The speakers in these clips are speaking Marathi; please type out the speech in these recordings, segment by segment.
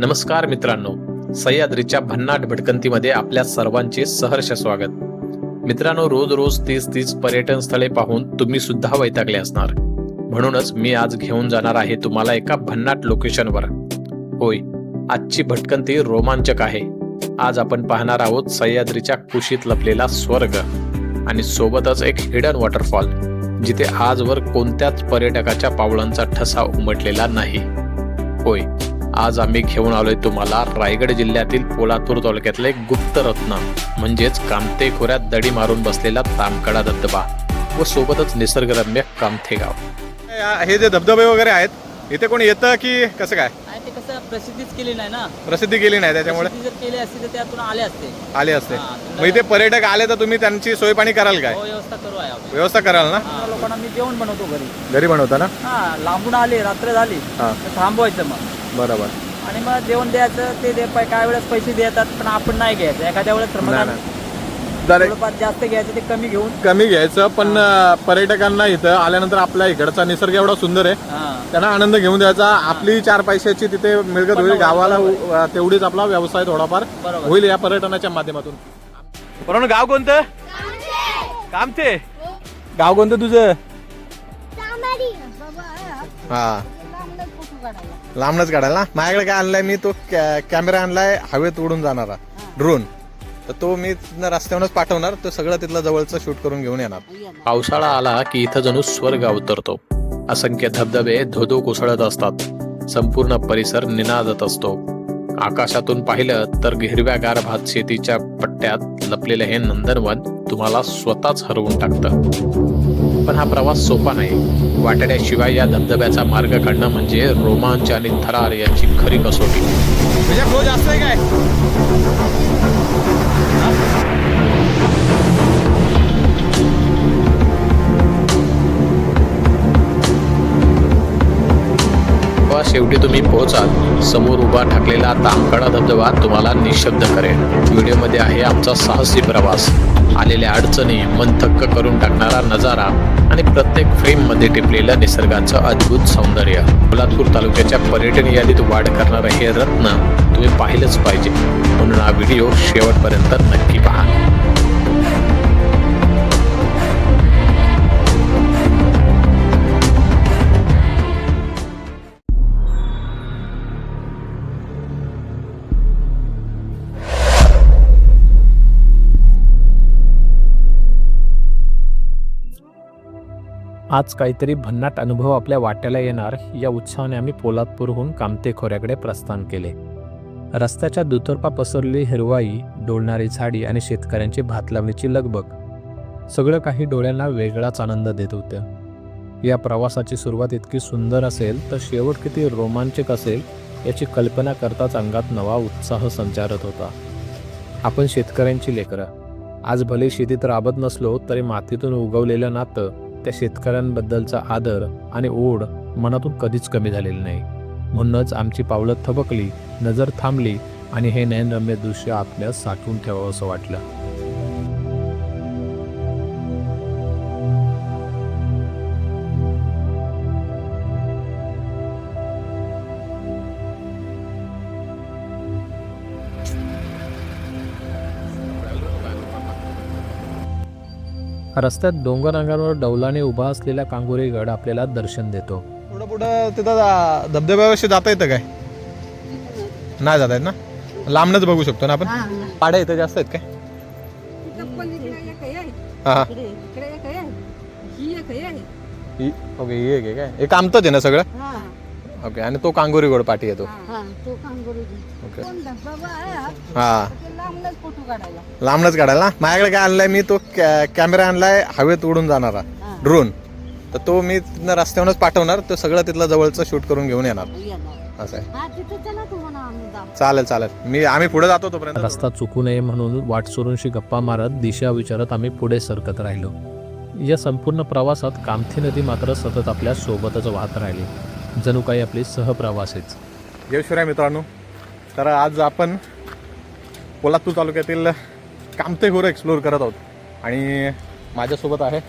नमस्कार मित्रांनो सह्याद्रीच्या भन्नाट भटकंतीमध्ये आपल्या सर्वांचे सहर्ष स्वागत. मित्रांनो रोज रोज तीस तीस पर्यटन स्थळे पाहून तुम्ही सुद्धा वैतागले असणार. म्हणूनच मी आज घेऊन जाणार आहे तुम्हाला एका भन्नाट लोकेशनवर. होय आजची भटकंती रोमांचक आहे. आज आपण पाहणार आहोत सह्याद्रीच्या कुशीत लपलेला स्वर्ग आणि सोबतच एक हिडन वॉटरफॉल जिथे आजवर कोणत्याच पर्यटकाच्या पावलांचा ठसा उमटलेला नाही. होय आज आम्ही घेऊन आलोय तुम्हाला रायगड जिल्ह्यातील पोलादपूर तालुक्यातलं एक गुप्त रत्न म्हणजेच कामते खोऱ्यात दडी मारून बसलेला तामकडा धबधबा व सोबतच निसर्गरम्य कामथे गाव. हे जे धबधबे वगैरे आहेत इथे कोणी येतं की कसं काय? आणि ते कसं प्रसिद्धीच केली नाही ना. प्रसिद्धी केली नाही त्याच्यामुळे? प्रसिद्धी जर केली असती तर त्यातून आले असते. आले असते. मग इथे पर्यटक आले तर तुम्ही त्यांची सोय पाणी कराल काय? हो व्यवस्था करू आहे. व्यवस्था कराल ना? हा, लोकांना मी जेवण बनवतो घरी. घरी बनवता ना? हा लांबून आले रात्र झाली. हा. तर थांबवायचं मग. बरोबर. आणि मग जेवण द्यायचं ते दे काय वेळेस पैसे देतात पण आपण नाही घ्यायचं. एखाद्या वेळेस श्रमदान थोडंफार जास्त घ्यायचं ते कमी घेऊन. कमी घ्यायचं पण पर्यटकांना इथं आल्यानंतर आपल्या इकडचा निसर्ग एवढा सुंदर आहे. हा. त्यांना आनंद घेऊन द्यायचा. आपली चार पैशाची तिथे मिळकत होईल. गावाला तेवढीच आपला व्यवसाय थोडाफार बरोबर. होईल या पर्यटनाच्या माध्यमातून. बरोबर गाव कोणतं? कामते गाव कोणतं तुझं? हा. लांबनच काढायला ना? माझ्याकडे काय आणलाय मी तो कॅमेरा आणलाय हवेत उडून जाणारा. ड्रोन. तर तो मी रस्त्यावरच पाठवणार तो सगळं तिथलं जवळचं शूट करून घेऊन येणार. पावसाळा आला की इथं जणू स्वर्ग अवतरतो. असंख्य धबधबे धोधो कोसळत असतात. संपूर्ण परिसर निनादत असतो. आकाशातून पाहिलं तर हिरव्यागार भात शेतीच्या पट्ट्यात लपलेलं हे नंदनवन तुम्हाला स्वतःच हरवून टाकतं. पण हा प्रवास सोपा नाही. वाटण्याशिवाय या धबधब्याचा मार्ग काढणं म्हणजे रोमांच आणि थरार यांची खरी कसोटी. तुझ्या जास्त काय? शेवटी तुम्ही पोहोचाल. समोर उभा ठाकलेला तामकडा धबधबा तुम्हाला निशब्द करेल. व्हिडिओमध्ये आहे आमचा साहसी प्रवास. आलेल्या अडचणी मन थक्क करून टाकणारा नजारा आणि प्रत्येक फ्रेममध्ये टिपलेलं निसर्गाचं अद्भुत सौंदर्य. कोल्हापूर तालुक्याच्या पर्यटन यादीत वाढ करणारं हे रत्न तुम्ही पाहिलंच पाहिजे. म्हणून हा व्हिडिओ शेवटपर्यंत नक्की पहा. आज काहीतरी भन्नाट अनुभव आपल्या वाट्याला येणार या उत्साहाने आम्ही पोलादपूरहून कामते खोऱ्याकडे प्रस्थान केले. रस्त्याच्या दुतर्फा पसरलेली हिरवाई डोलणारी झाडी आणि शेतकऱ्यांची भात लावण्याची लगबग सगळं काही डोळ्यांना वेगळाच आनंद देत होतं. या प्रवासाची सुरुवात इतकी सुंदर असेल तर शेवट किती रोमांचक असेल याची कल्पना करताच अंगात नवा उत्साह संचारत होता. आपण शेतकऱ्यांची लेकरं. आज भले शेतीत राबत नसलो तरी मातीतून उगवलेलं नातं त्या शेतकऱ्यांबद्दलचा आदर आणि ओढ मनातून कधीच कमी झालेली नाही. म्हणूनच आमची पावलं थबकली नजर थांबली आणि हे नयनरम्य दृश्य आपल्या साठवून ठेवावं असं वाटलं. रस्त्यात डोंगर अंगावर डौलाने उभा असलेला कांगोरी गड आपल्याला दर्शन देतो. पुढं पुढं तिथं जा- धबधब्याविषयी जाता येतं काय? नाही जाता येत ना? लांबनच बघू शकतो ना आपण? पाड्या इथं जास्त आहेत काय? हा हा. ही- ओके ही एक आहे काय? हे कामतच आहे ना सगळं? ओके आणि तो कांगोरी गोड पाठी येतो ओके. हा. लांबनच काढायला. ना? माझ्याकडे काय आणलाय मी तो कॅ- कॅमेरा आणलाय हवेत उडून जाणारा ड्रोन तर तो मी तिथनं रस्त्यावरच पाठवणार तो सगळं तिथलं जवळचं शूट करून घेऊन येणार. असं आहे. चालेल चालेल. मी आम्ही पुढे जातो तोपर्यंत. रस्ता चुकू नये म्हणून वाट सोडूनशी गप्पा मारत दिशा विचारत आम्ही पुढे सरकत राहिलो. या संपूर्ण प्रवासात कामठी नदी मात्र सतत आपल्या सोबतच वाहत राहिली. जणू काही आपली सहप्रवासीच जय शिवराय मित्रांनो तर आज आपण कोल्हापूर तालुक्यातील कामतेघोर एक्सप्लोअर करत आहोत. आणि माझ्यासोबत आहे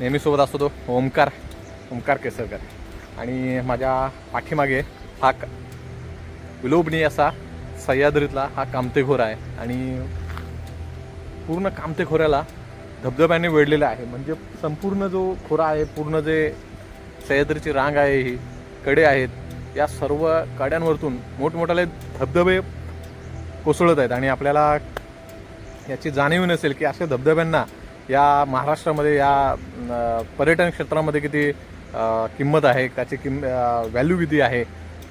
नेहमीसोबत असतो तो ओमकार ओमकार केसरकर. आणि माझ्या पाठीमागे हा क- विलोभनीय असा सह्याद्रीतला हा कामतेखोरा आहे. आणि पूर्ण कामतेखोऱ्याला धबधब्याने वेढलेला आहे. म्हणजे संपूर्ण जो खोरा आहे पूर्ण जे सह्याद्रीची रांग आहे ही कडे आहेत या सर्व कड्यांवरतून मोठमोठाले धबधबे कोसळत आहेत आणि आपल्याला याची जाणीव नसेल की अशा धबधब्यांना या महाराष्ट्रामध्ये या पर्यटन क्षेत्रामध्ये किती किंमत आहे त्याची किंम व्हॅल्यू किती आहे.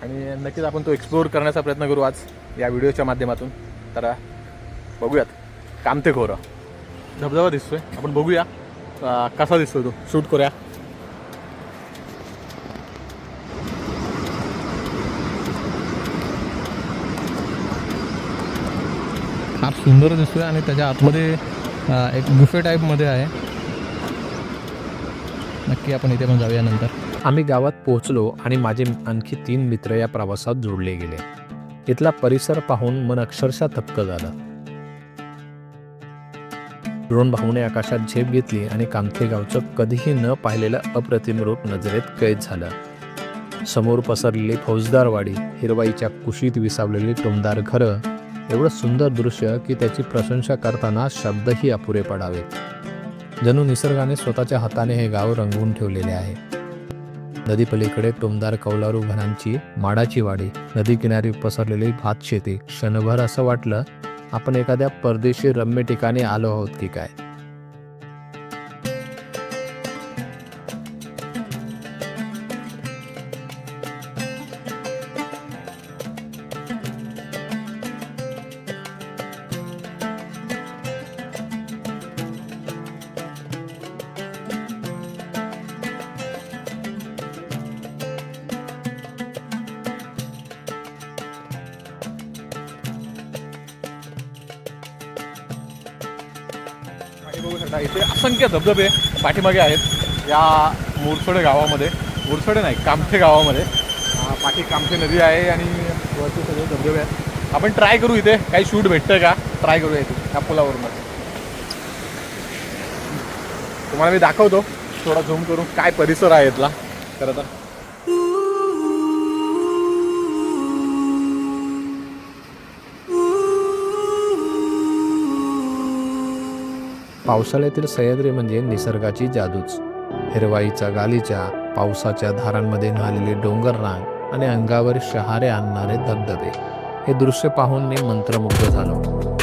आणि नक्कीच आपण तो एक्सप्लोअर करण्याचा प्रयत्न करू आज या व्हिडिओच्या माध्यमातून. तर बघूयात. कामते खोरं. धबधबा दिसतोय. आपण बघूया. कसा दिसतोय तो? शूट करूया. फार सुंदर दिसतोय आणि त्याच्या आतमध्ये एक बुफे टाईपमध्ये आहे. नक्की आपण इथे पण जाऊया नंतर. आम्ही गावात पोहोचलो आणि माझे आणखी तीन मित्र या प्रवासात जोडले गेले. इथला परिसर पाहून मन अक्षरशः थक्क झालं. ड्रोन भाऊने आकाशात झेप घेतली आणि कामथे गावचं कधीही न पाहिलेलं अप्रतिम रूप नजरेत कैद झालं. समोर पसरलेली फौजदार वाडी हिरवाईच्या कुशीत विसावलेली टोमदार घरं एवढं सुंदर दृश्य की त्याची प्रशंसा करताना शब्दही अपुरे पडावेत जणू निसर्गाने स्वतःच्या हाताने हे गाव रंगवून ठेवलेले आहे. नदीपलीकडे टोमदार कौलारू घरांची माडाची वाडी नदीकिनारी पसरलेली भात शेती क्षणभर असं वाटलं आपण एखाद्या परदेशी रम्य ठिकाणी आलो आहोत की काय? धबधबे पाठीमागे आहेत या मुरसोडे गावामध्ये. मुरसोडे नाही कामठे गावामध्ये. पाठी कामठे नदी आहे आणि वरती सगळे धबधबे आहेत. आपण ट्राय करू इथे. काही शूट भेटतं का? ट्राय करूया इथे या पुलावरूनच तुम्हाला मी दाखवतो. थोडा झूम करून काय परिसर आहे इथला. खरं तर पावसाळ्यातील सह्याद्री म्हणजे निसर्गाची जादूच. हिरवाईचा गालीच्या पावसाच्या धारांमध्ये न्हालेले डोंगररांग आणि अंगावर शहारे आणणारे धबधबे. हे दृश्य पाहून मी मंत्रमुग्ध झालो.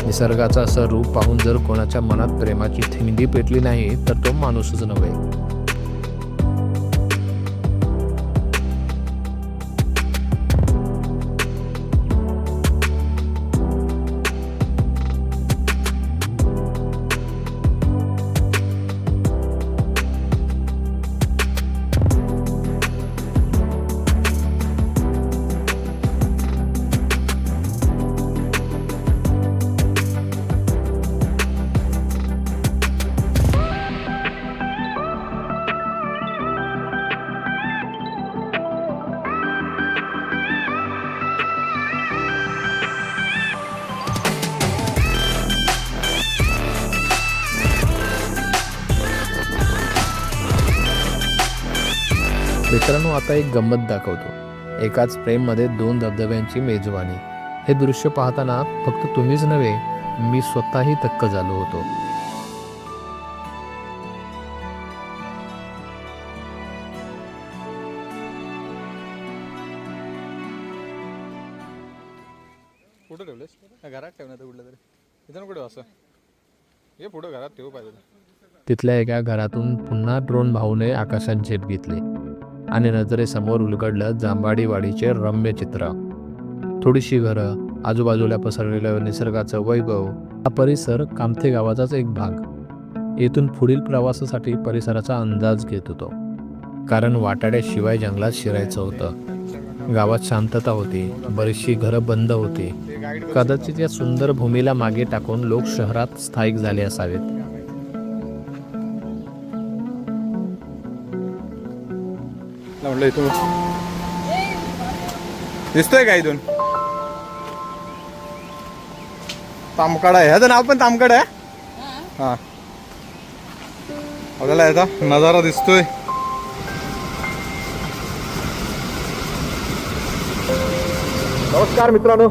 निसर्गाचं असं रूप पाहून जर कोणाच्या मनात प्रेमाची थिंडी पेटली नाही तर तो माणूसच नव्हे. आता एक गंमत दाखवतो. एकाच फ्रेममध्ये दोन धबधब्यांची मेजवानी. हे दृश्य पाहताना फक्त तुम्हीच नव्हे मी स्वतःही थक्क झालो होतो. कुठं ठेवलेस? का घरात ठेवण्यात कुठलं तरी. इथं कुठं असं. हे पुढं घरात ठेवू पाहिजे. तिथल्या एका घरातून पुन्हा ड्रोन भाऊने आकाशात झेप घेतली. आणि नजरेसमोर उलगडलं जांबाडीवाडीचे रम्य चित्र. थोडीशी घरं आजूबाजूला पसरलेलं निसर्गाचं वैभव हा परिसर कामथे गावाचाच एक भाग. येथून पुढील प्रवासासाठी परिसराचा अंदाज घेत होतो. कारण वाटाड्याशिवाय जंगलात शिरायचं होतं. गावात शांतता होती बरीचशी घरं बंद होती. कदाचित या सुंदर भूमीला मागे टाकून लोक शहरात स्थायिक झाले असावेत. म्हटलं इथून दिसतोय का इथून? तामकाडा आहे. ह्याचं नाव पण तामकाड आहे? हा. आपल्याला याचा नजारा दिसतोय. नमस्कार मित्रांनो.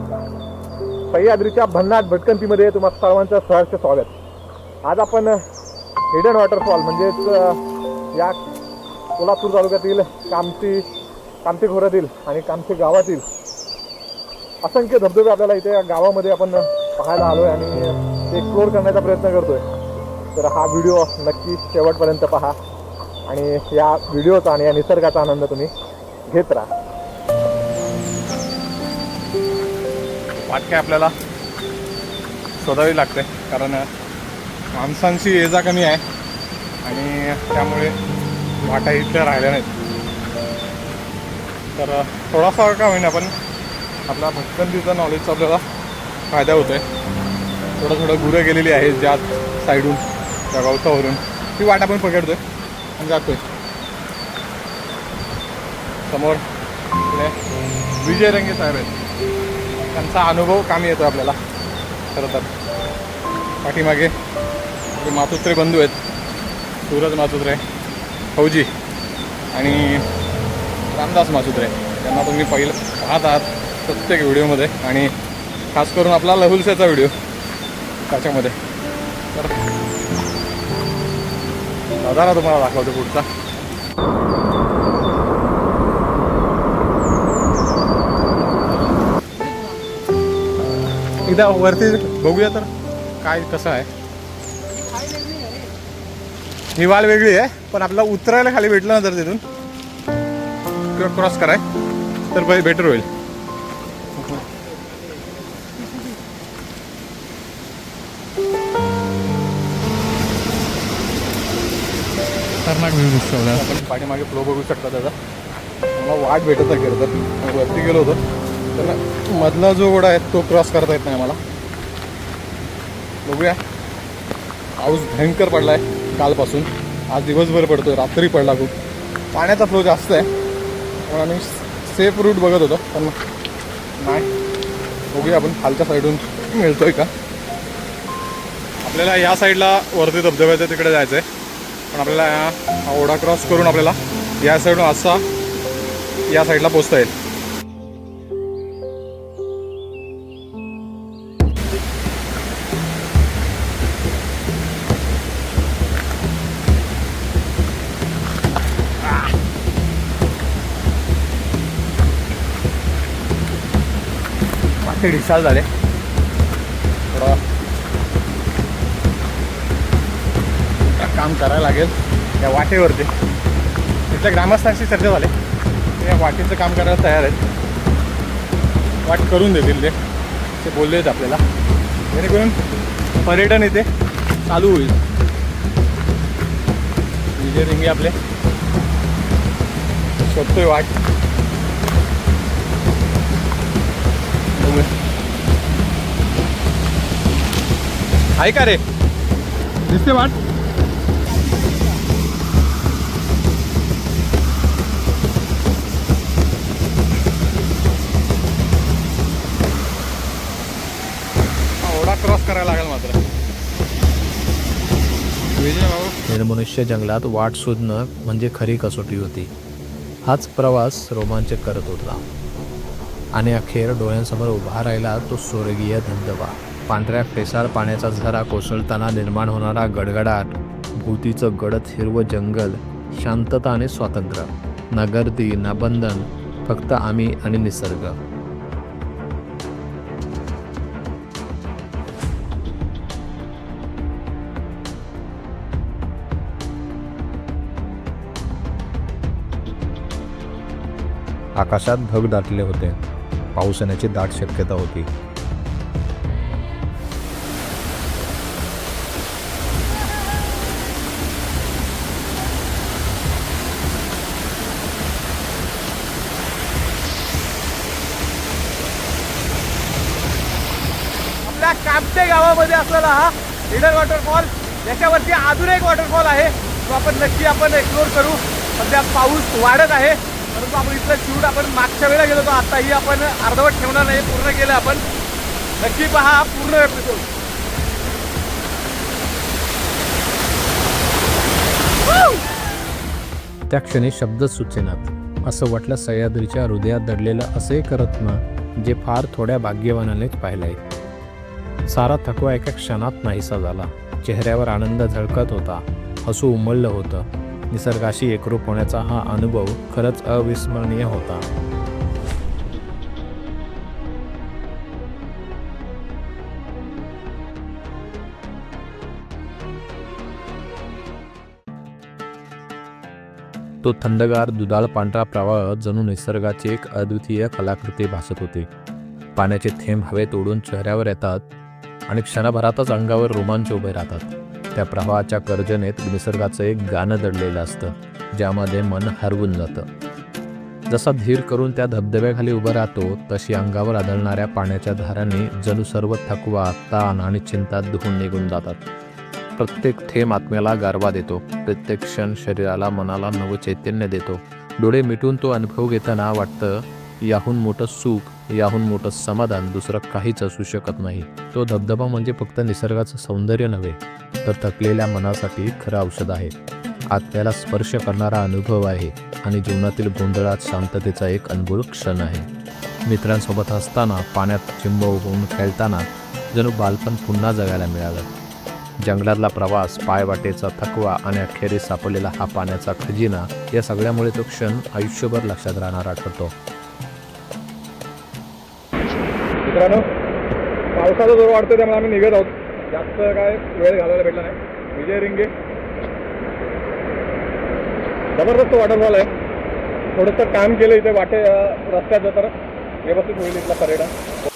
सह्याद्रीच्या भन्नाट भटकंतीमध्ये तुम्हा सर्वांचं सहर्ष स्वागत. आज आपण हिडन वॉटरफॉल म्हणजेच या कोल्हापूर तालुक्यातील कामती कामती खोऱ्यातील आणि कामती गावातील असंख्य धबधबे आपल्याला इथे या गावामध्ये आपण पाहायला आलो आहे आणि ते एक्सप्लोअर करण्याचा प्रयत्न करतोय. तर हा व्हिडिओ नक्की शेवटपर्यंत पहा आणि या व्हिडिओचा आणि या निसर्गाचा आनंद तुम्ही घेत राहा. वाट काय आपल्याला शोधावी लागते कारण माणसांची ये जा कमी आहे आणि त्यामुळे वाटा इथल्या राहिल्या नाहीत. तर थोडासा का होईना पण आपला भटकंतीचा नॉलेजचा आपल्याला फायदा होतो आहे थोडं थोडं गुरं गेलेली आहेत ज्या साईडून त्या गवतावरून. ती वाट आपण पकडतोय आणि जातोय. समोर इकडे विजय रंगे साहेब आहेत. त्यांचा अनुभव कामी येतो आपल्याला. खरं तर. पाठीमागे मातोत्रे बंधू आहेत. सूरज मातोत्रे फौजी आणि रामदास मासुद्रे. त्यांना तुम्ही पहिलं पाहत आहात प्रत्येक व्हिडिओमध्ये आणि खास करून आपला लहुलसेचा व्हिडिओ त्याच्यामध्ये. तर नजारा तुम्हाला दाखवतो पुढचा. एकदा वरती बघूया तर काय कसं आहे. ही वाल वेगळी आहे पण आपल्याला उतरायला खाली भेटलं ना तर तिथून. किंवा क्रॉस कराय. तर बेटर होईल. खतरनाक व्ह्यू दिसतो आपण पाठीमागे फ्लो बघू शकता त्याचा. मला वाट भेटत आहे खरं तर. वरती गेलो होतो. तर मधला जो ओढा आहे तो क्रॉस करता येत नाही मला. बघूया. पाऊस भयंकर पडला आहे कालपासून. आज दिवसभर पडतो आहे रात्री पडला खूप. पाण्याचा फ्लो जास्त आहे. पण आम्ही सेफ रूट बघत होतो पण नाही. बघूया आपण खालच्या साईडून मिळतोय का. आपल्याला या साईडला वरती धबधब्याच्या तिकडे जायचं आहे पण आपल्याला हा ओढा क्रॉस करून आपल्याला या साईडून असा या साईडला पोचता येईल. वाटे ढिसाळ झाले. थोडं काम करायला लागेल या वाटेवरती. तिथल्या ग्रामस्थांशी चर्चा झाले. ते या वाटेचं काम करायला तयार आहेत. वाट करून देतील ते. ते बोलले आहेत आपल्याला. जेणेकरून पर्यटन इथे चालू होईल. विजय रिंगे आपले. शोधतोय वाट. आहे का रे? दिसते वाट. ओढा क्रॉस करायला लागेल मात्र. निर्मनुष्य जंगलात वाट शोधणं म्हणजे खरी कसोटी होती. हाच प्रवास रोमांचक करत होता. आणि अखेर डोळ्यांसमोर उभा राहिला तो स्वर्गीय धबधबा. पांढऱ्या फेसार पाण्याचा झरा कोसळताना निर्माण होणारा गडगडाट भूतीचं गडद हिरवं जंगल शांतता आणि स्वातंत्र्य. ना गर्दी ना बंधन फक्त आम्ही आणि निसर्ग. आकाशात ढग दाटले होते. पाऊस येण्याची दाट शक्यता होती. आपल्या कामटे गावामध्ये असलेला हा हिडर वॉटरफॉल याच्यावरती अजून एक वॉटरफॉल आहे. तो आपण नक्की आपण एक्सप्लोर करू. सध्या पाऊस वाढत आहे. परंतु आपण इथलं शूट आपण मागच्या वेळेला गेलो होतो. आताही आपण अर्धवट ठेवणार नाही. पूर्ण केलं आपण. नक्की पहा पूर्ण एपिसोड त्या क्षणी शब्द सुचेनात. असं वाटलं सह्याद्रीच्या हृदयात दडलेलं असे एक रत्न जे फार थोड्या भाग्यवानानेच पाहिलं आहे सारा थकवा एका क्षणात नाहीसा झाला. चेहऱ्यावर आनंद झळकत होता. हसू उमललं होतं. निसर्गाशी एकरूप होण्याचा हा अनुभव खरंच अविस्मरणीय होता. तो थंडगार दुधाळ पांढरा प्रवाह जणू निसर्गाची एक अद्वितीय कलाकृती भासत होती. पाण्याचे थेंब हवेत ओढून चेहऱ्यावर येतात. आणि क्षणभरातच अंगावर रोमांच उभे राहतात. त्या प्रवाहाच्या गर्जनेत निसर्गाचं एक गाणं दडलेलं असतं ज्यामध्ये मन हरवून जातं. जसा धीर करून त्या धबधब्याखाली उभं राहतो तशी अंगावर आदळणाऱ्या पाण्याच्या धारांनी जणू सर्व थकवा ताण आणि चिंता धुवून निघून जातात. प्रत्येक थेंब आत्म्याला गारवा देतो प्रत्येक क्षण शरीराला मनाला नवं चैतन्य देतो. डोळे मिटून तो अनुभव घेताना वाटतं याहून मोठं सुख याहून मोठं समाधान दुसरं काहीच असू शकत नाही. तो धबधबा म्हणजे फक्त निसर्गाचं सौंदर्य नव्हे तर थकलेल्या मनासाठी खरं औषध आहे. आत्म्याला स्पर्श करणारा अनुभव आहे आणि जीवनातील गोंधळात शांततेचा एक अनुभव क्षण आहे. मित्रांसोबत असताना पाण्यात चिंब उगवून खेळताना जणू बालपण पुन्हा जगायला मिळालं. जंगलातला प्रवास पायवाटेचा थकवा आणि अखेरीस सापडलेला हा पाण्याचा खजिना या सगळ्यामुळे तो क्षण आयुष्यभर लक्षात राहणारा ठरतो. मित्रांनो पावसाचा जोर वाढतो त्यामुळे आम्ही निघत आहोत. जास्त काय वेळ घालायला भेटला नाही. विजय रिंगे. जबरदस्त वॉटरफॉल आहे थोडंसं काम केलं इथे वाटे रस्त्यात रस्त्याचं तर. व्यवस्थित होईल इथला पर्यटन.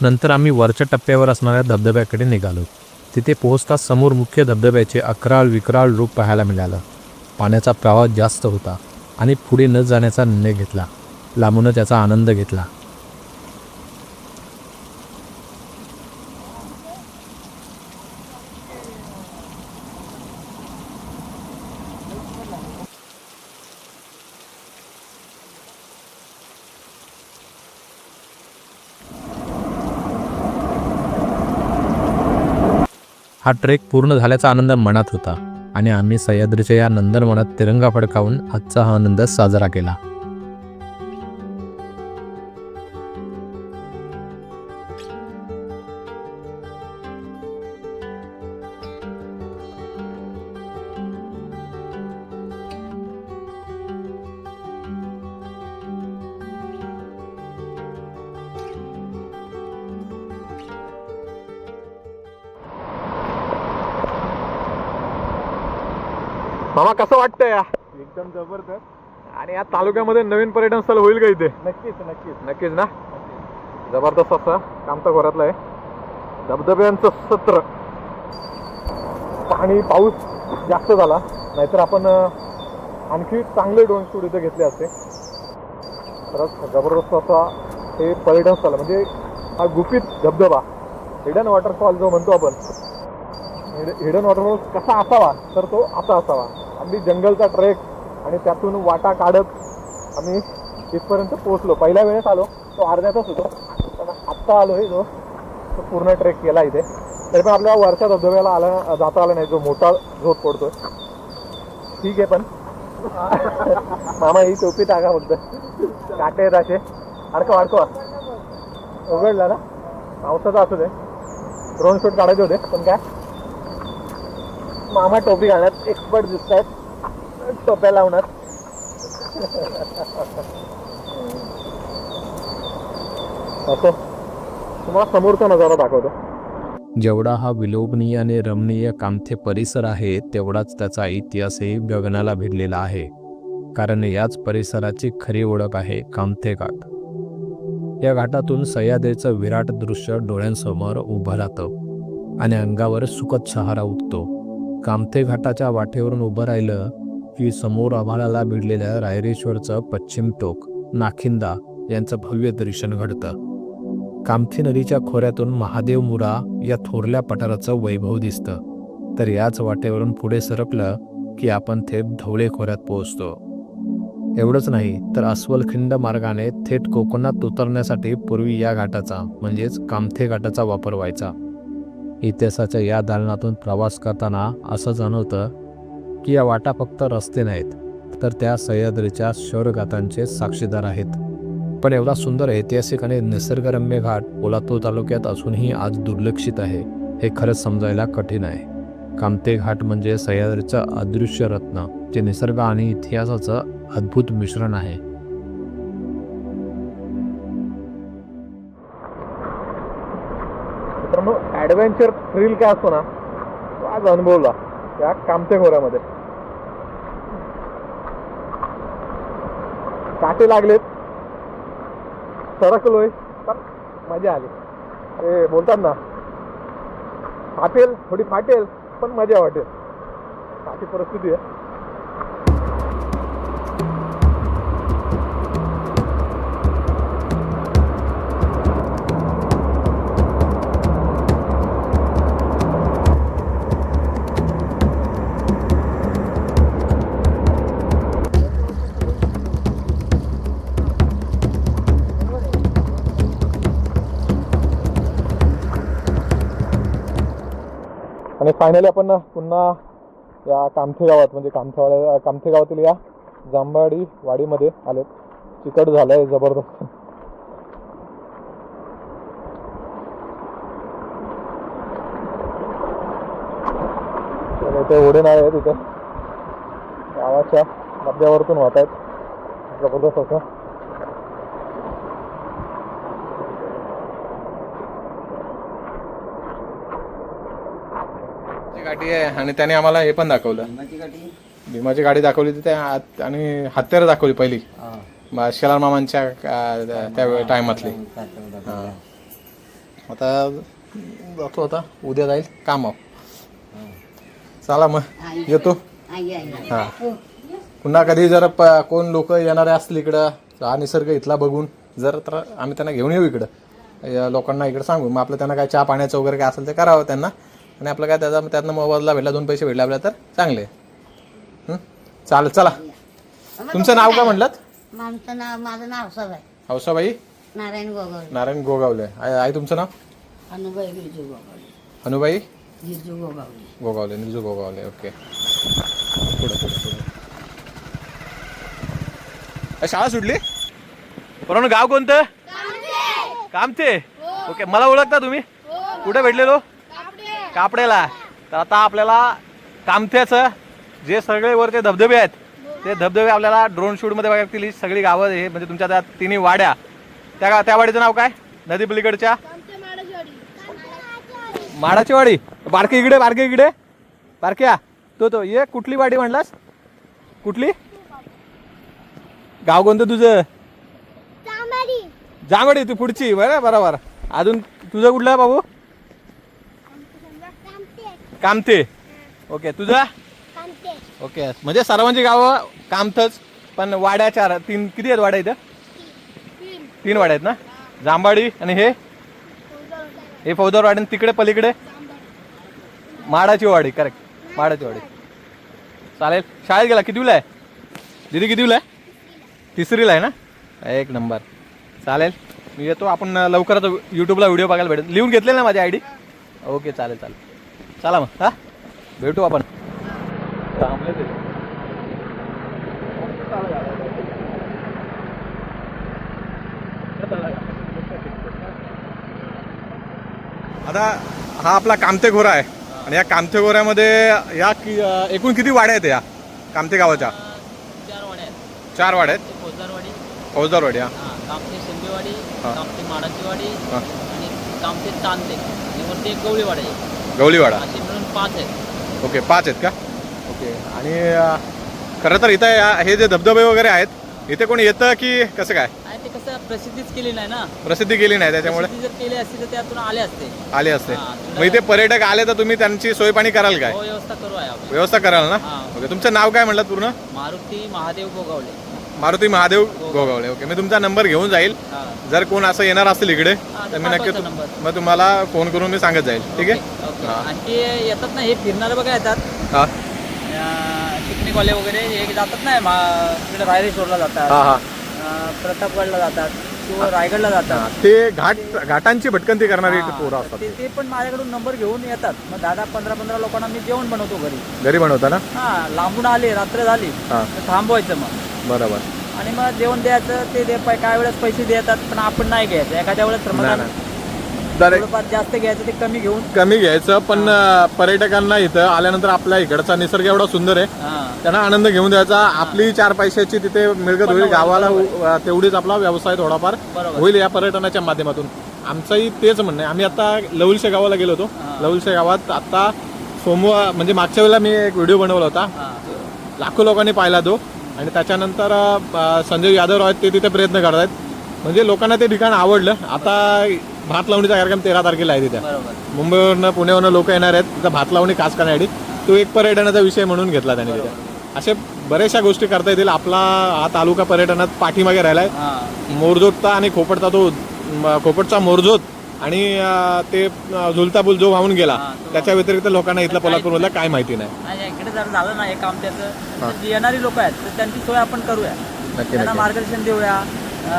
नंतर आम्ही वरच्या टप्प्यावर असणाऱ्या धबधब्याकडे निघालो. तिथे पोहोचताच समोर मुख्य धबधब्याचे अकराळ विकराळ रूप पाहायला मिळालं. पाण्याचा प्रवाह जास्त होता आणि पुढे न जाण्याचा निर्णय घेतला. लांबूनच त्याचा आनंद घेतला. हा ट्रेक पूर्ण झाल्याचा आनंद मनात होता आणि आम्ही सह्याद्रीच्या या नंदनवनात तिरंगा फडकावून आजचा हा आनंद साजरा केला. मामा कसं वाटतंय या? एकदम जबरदस्त. आणि या तालुक्यामध्ये नवीन पर्यटन स्थळ होईल का इथे? नक्कीच नक्कीच. नक्कीच ना? जबरदस्त असं. कामता घरातलं आहे. धबधब्यांचं सत्र. पाणी पाऊस जास्त झाला. नाहीतर आपण अं, आणखी चांगले ड्रोन शूट इथे घेतले असते. खरंच जबरदस्त असा हे पर्यटन स्थळ. म्हणजे हा गुपित धबधबा हिडन वॉटरफॉल जो म्हणतो आपण हिडन वॉटरफॉल कसा असावा तर तो असा असावा. अगदी जंगलचा ट्रेक आणि त्यातून वाटा काढत आम्ही तिथपर्यंत पोहोचलो. पहिल्या वेळेस आलो तो अर्ध्यातच होतो. पण आत्ता आलो जो तो पूर्ण ट्रेक केला इथे. तरी पण आपल्याला वरच्या धबधब्याला आला जाता आला नाही जो मोठा झोत पडतोय. ठीक आहे पण. मामा ही टोपी टाका फक्त. काटे येत असे. अडकवा अडकवा. उघडला ना? पावसाचा असू दे. ड्रोन शूट काढायचे होते पण काय? मामा टोपी घालण्यात एक्सपर्ट दिसत आहेत टोप्या लावणार. असं. तुम्हाला समोरचा नजारा दाखवतो. जेवढा हा विलोभनीय आणि रमणीय कामथे परिसर आहे तेवढाच त्याचा इतिहासही गगनाला भिडलेला आहे. कारण याच परिसराची खरी ओळख आहे कामथे घाट. या घाटातून सह्याद्रीचं विराट दृश्य डोळ्यांसमोर उभं राहतं आणि अंगावर सुखद शहारा उठतो. कामथे घाटाच्या वाटेवरून उभं राहिलं की समोर आभाळाला भिडलेल्या रायरेश्वरचं पश्चिम टोक नाखिंदा यांचं भव्य दर्शन घडतं. कामथी नदीच्या खोऱ्यातून महादेव मुरा या थोरल्या पठाराचं वैभव दिसतं. तर याच वाटेवरून पुढे सरकलं की आपण थेट धवळे खोऱ्यात पोहोचतो. एवढंच नाही तर अस्वलखिंड मार्गाने थेट कोकणात उतरण्यासाठी पूर्वी या घाटाचा म्हणजेच कामथे घाटाचा वापर व्हायचा. इतिहासाच्या या दालनातून प्रवास करताना असं जाणवतं या वाटा फक्त रस्ते नाहीत तर त्या सह्याद्रीच्या शौर्यगाथांचे साक्षीदार आहेत. पण एवढा सुंदर ऐतिहासिक आणि निसर्गरम्य घाट पोलादपूर तालुक्यात असूनही आज दुर्लक्षित आहे हे खरंच समजायला कठीण आहे. कामते घाट म्हणजे सह्याद्रीचं अदृश्य रत्न जे निसर्ग आणि इतिहासाचं अद्भुत मिश्रण आहे. ॲडव्हेंचर थ्रिल काय असतो ना तो आज अनुभवला त्या कामते खोऱ्यामध्ये काटे लागलेत. सरकलोय पण मजा आली. ते बोलतात ना फाटेल थोडी फाटेल पण मजा वाटेल. अशी परिस्थिती आहे. फायनली आपण पुन्हा या कामथे गावात म्हणजे कामथेवाड्या कामथे गावातील या जांबाडी वाडीमध्ये आलेत चिकट झालंय जबरदस्त. ते ओढे नाही आहे तिथे गावाच्या मध्यावरतून वाहत आहेत जबरदस्त असं. गाडी आहे आणि त्याने आम्हाला हे पण दाखवलं. भीमाची गाडी दाखवली तर त्या आत- आणि हत्यारं दाखवली पहिली. म- शेलार मामांच्या का- त्या टायमातली. हा. आता जातो आता उद्या जाईल कामावर चला मग येतो. हा. पुन्हा कधी जर प- कोण लोक येणारे असतील इकडं हा निसर्ग इथला बघून जर तर आम्ही त्यांना घेऊन येऊ इकडं. या लोकांना इकडं सांगू. मग आपलं त्यांना काय चहा पाण्याचं वगैरे काय असेल ते करावं त्यांना. आणि आपलं काय त्याचा त्यातनं मोबदला भेटला दोन पैसे भेटले आपल्याला तर चांगले. हं? चालेल चला. तुमचं नाव काय म्हणलं आमचं नाव माझं नाव सब आहे हौसाबाई? नारायण गोगवले. नारायण गोगावले. आहे आहे तुमचं नाव? अनुबाई गिरजू गोगावले. अनुबाई गिरजू गोगावले. गोगावले निर्जू गोगावले ओके. पुढे पुढे पुढे. अ, शाळा सुटली? बरोबर गाव कोणतं? कामते ओके मला ओळखता तुम्ही? कुठे भेटलेलो? कापडेला. तर आता आपल्याला कामथ्याचं जे सगळे वरचे धबधबे आहेत ते धबधबे आपल्याला ड्रोन शूटमध्ये बघायला लागतील. ही सगळी गावं हे म्हणजे तुमच्या त्या तिन्ही वाड्या. त्या त्या वाडीचं नाव काय? नदी पलीकडच्या? माडाची वाडी बारके इकडे बारके इकडे. बारक्या. तो तो. ये कुठली वाडी म्हणलास? कुठली? गाव कोणतं तुझं? जांभडी तू पुढची. बरं बरोबर अजून तुझं कुठलं बाबू? कामते ओके तुझा? ओके म्हणजे सर्वांची गावं कामतच पण वाड्या चार तीन किती आहेत वाड्या इथं? तीन. वाड्या आहेत ना? जांबाडी आणि हे? हे फौजदार वाडी आणि तिकडे पलीकडे? माडाची वाडी करेक्ट माडाची वाडी. चालेल. शाळेत गेला कितीला आहे? दिदी कितीला आहे? तिसरीला आहे ना? एक नंबर. चालेल. मी येतो आपण लवकरच यूट्यूबला व्हिडिओ बघायला भेटेल. लिहून घेतले ना माझी आय डी? ओके चालेल चालेल. चला मग हां? भेटू आपण. आता हा आपला कामते घोरा आहे. आणि या कामते घोऱ्यामध्ये या कि- अं, एकूण किती वाड्या आहेत या? कामते गावाच्या? चार वाड्या आहेत. चार वाड्या आहेत एक फौजदारवाडी फौजदारवाडी हा. हा कामते शिंदेवाडी हा. कामते माडाचीवाडी हा. आणि कामते तांदे. आणि वरती एक गवळीवाडी आहे. गवलीवाडा? असे मिळून पाच आहेत. ओके पाच आहेत का? ओके. आणि अं, खरं तर इथं या हे जे धबधबे वगैरे आहेत इथे कोणी येतं की कसं काय? आणि ते कसं प्रसिद्धीच केली नाही ना. प्रसिद्धी केली नाही त्याच्यामुळे? प्रसिद्धी जर केली असती तर त्यातून आले असते. आले असते. हा, मग इथे पर्यटक आले तर तुम्ही त्यांची सोय पाणी कराल काय? हो व्यवस्था करू आहे आपण. व्यवस्था कराल ना? हा. ओके तुमचं नाव काय म्हणलं पूर्ण? मारुती महादेव गोगावले मारुती महादेव गोगावले. ओके मी तुमचा नंबर घेऊन जाईल. जर कोण असं येणार असेल इकडे तर मी नक्की. मग तुम्हाला फोन करून मी सांगत जाईल. ठीक आहे? ओके. आणि ते येतात ना हे फिरणारे बघा येतात. हा. पिकनिकवाले वगैरे हे जातात नाही मा इकडे रायरेश्वरला जातात. हा हा. प्रतापगडला जातात किंवा रायगडला जातात. ते घाट घाटांची भटकंती करणारी पोरं असतात ते पण माझ्याकडून नंबर घेऊन येतात. मग दहा दहा पंधरा पंधरा लोकांना मी जेवण बनवतो घरी. घरी बनवता ना हा लांबून आले रात्र झाली. थांबवायचं मग. बरोबर. आणि मग जेवण द्यायचं ते दे काय वेळेस पैसे देतात पण आपण नाही घ्यायचं. एखाद्या वेळेस नाही श्रमदान नाही तर थोडंफार जास्त घ्यायचं ते कमी घेऊन. कमी घ्यायचं पण अं, पर्यटकांना इथं आल्यानंतर आपल्या इकडचा निसर्ग एवढा सुंदर आहे. हा. त्यांना आनंद घेऊन द्यायचा. आपली चार पैशाची तिथे मिळकत होईल गावाला अं, तेवढीच आपला व्यवसाय थोडाफार बरोबर. होईल या पर्यटनाच्या माध्यमातून. आमचंही तेच म्हणणं आहे. आम्ही आता लवलशे गावाला गेलो होतो. लवलशे गावात आता सोमवार म्हणजे मागच्या वेळेला मी एक व्हिडिओ बनवला होता. हा. लाखो लोकांनी पाहिला तो. आणि त्याच्यानंतर संजय यादव आहेत ते तिथे प्रयत्न करत आहेत. म्हणजे लोकांना ते ठिकाण आवडलं. आता भात लावणीचा कार्यक्रम तेरा तारखेला आहे तिथे. मुंबईवरनं पुण्यावरनं लोक येणार आहेत. तिथं भात लावणी खास करण्यासाठी. तो एक पर्यटनाचा विषय म्हणून घेतला त्याने तिथे. असे बऱ्याचशा गोष्टी करता येतील. आपला हा तालुका पर्यटनात पाठीमागे राहिलाय. हा. मोरजोतचा आणि खोपटचा तो खोपटचा मोरजोत आणि ते अं, झुलता पूल जो वाहून गेला त्याच्या व्यतिरिक्त लोकांना इथला पोलादपूरमधला काय माहिती नाही. इकडे जर झालं ना हे काम. त्याचं येणारी लोक आहेत तर त्यांची सोय आपण करूया. त्यांना मार्गदर्शन देऊया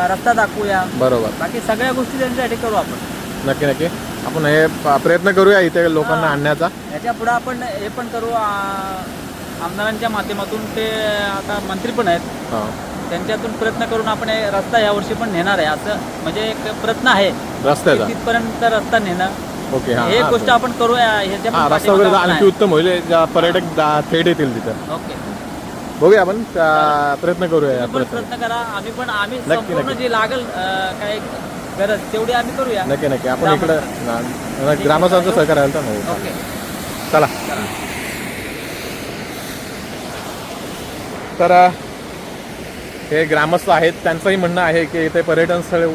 रस्ता दाखवूया. बरोबर. बाकी सगळ्या गोष्टी त्यांच्यासाठी करू आपण. नक्की नक्की. आपण हे प्रयत्न करूया इथे लोकांना. आणण्याचा. याच्यापुढे आपण हे पण करू आमदारांच्या माध्यमातून ते आता मंत्री पण आहेत. त्यांच्यातून प्रयत्न करून आपण हे रस्ता यावर्षी पण नेणार आहे. असं म्हणजे एक प्रयत्न आहे. रस्त्याचा? की तिथपर्यंत रस्ता नेणं. ओके हा हे हा. गोष्ट आपण करूया ह्याच्या हा पण रस्ता वगैरे पाठीमागं आणखी आपण उत्तम होईल ज्या पर्यटक थेट येतील तिथं. आहे. ओके. बघूया आपण त्या- प्रयत्न करूया या तुम्ही पण प्रयत्न प्रयत्न करा. आम्ही पण आम्ही नक्की, संपूर्ण नक्की. जे लागेल अं, काय गरज तेवढी आम्ही करूया. नक्की नक्की. आपण ग्रामस्थ. इकडं ना- ग्रामस्थांचं सहकार्य आलं तर नाही. ओके. चला. तर अ, हे ग्रामस्थ आहेत त्यांचंही म्हणणं आहे की इथे पर्यटन स्थळ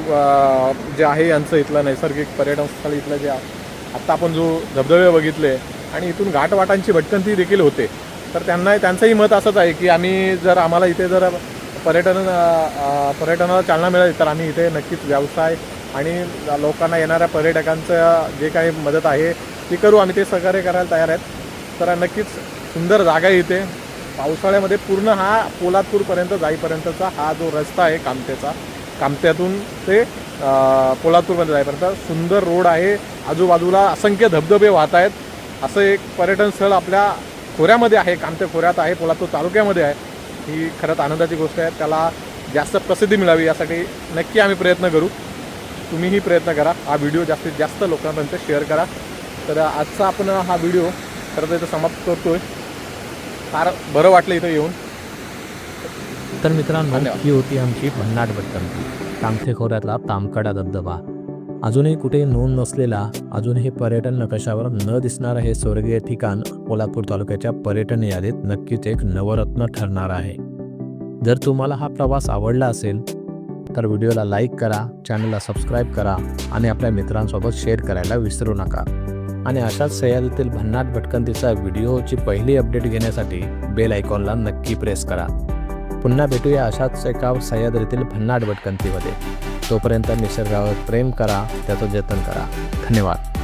जे आहे यांचं इथलं नैसर्गिक पर्यटन स्थळ इथलं जे आत्ता आपण जो धबधबे बघितले आणि इथून घाटवाटांची भटकंती देखील होते. तर त्यांना त्यांचंही मत असंच आहे की आम्ही जर आम्हाला इथे जर पर्यटन पर्यटनाला चालना मिळाली तर आम्ही इथे नक्कीच व्यवसाय आणि लोकांना येणाऱ्या पर्यटकांचं जे काही मदत आहे ती करू. आम्ही ते सहकार्य करायला तयार आहेत. तर नक्कीच सुंदर जागा आहे इथे. पावसाळ्यामध्ये पूर्ण हा पोलादपूरपर्यंत जाईपर्यंतचा हा जो रस्ता आहे कामतेचा कामत्यातून ते पोलादपूरमध्ये जाईपर्यंत सुंदर रोड आहे. आजूबाजूला असंख्य धबधबे वाहत आहेत. असं एक पर्यटन स्थळ आपल्या खोऱ्यामध्ये आहे कामत्या खोऱ्यात आहे पोलादपूर तालुक्यामध्ये आहे. ही खरंच आनंदाची गोष्ट आहे. त्याला जास्त प्रसिद्धी मिळावी यासाठी नक्की आम्ही प्रयत्न करू. तुम्हीही प्रयत्न करा. हा व्हिडिओ जास्तीत जास्त लोकांपर्यंत शेअर करा. तर आजचा आपण हा व्हिडिओ खरं तर इथं समाप्त आहे फार बरं वाटलं इथं येऊन. तर मित्रांनो. ही होती आमची भन्नाट भटकंती कामथे खोऱ्यातला तामकडा धबधबा. अजूनही कुठे नोंद नसलेला अजूनही पर्यटन नकाशावर न दिसणारं हे स्वर्गीय ठिकाण कोल्हापूर तालुक्याच्या पर्यटन यादीत नक्कीच एक नवरत्न ठरणार आहे. जर तुम्हाला हा प्रवास आवडला असेल तर व्हिडिओला लाईक करा चॅनलला सबस्क्राईब करा आणि आपल्या मित्रांसोबत शेअर करायला विसरू नका. आणि अशाच सह्याद्रीतील भन्नाट भटकंतीचा व्हिडिओची पहिली अपडेट घेण्यासाठी बेल आयकॉनला नक्की प्रेस करा. पुन्हा भेटूया अशाच एका सह्याद्रीतील भन्नाट भटकंतीमध्ये. तोपर्यंत निसर्गावर प्रेम करा त्याचं जतन करा. धन्यवाद.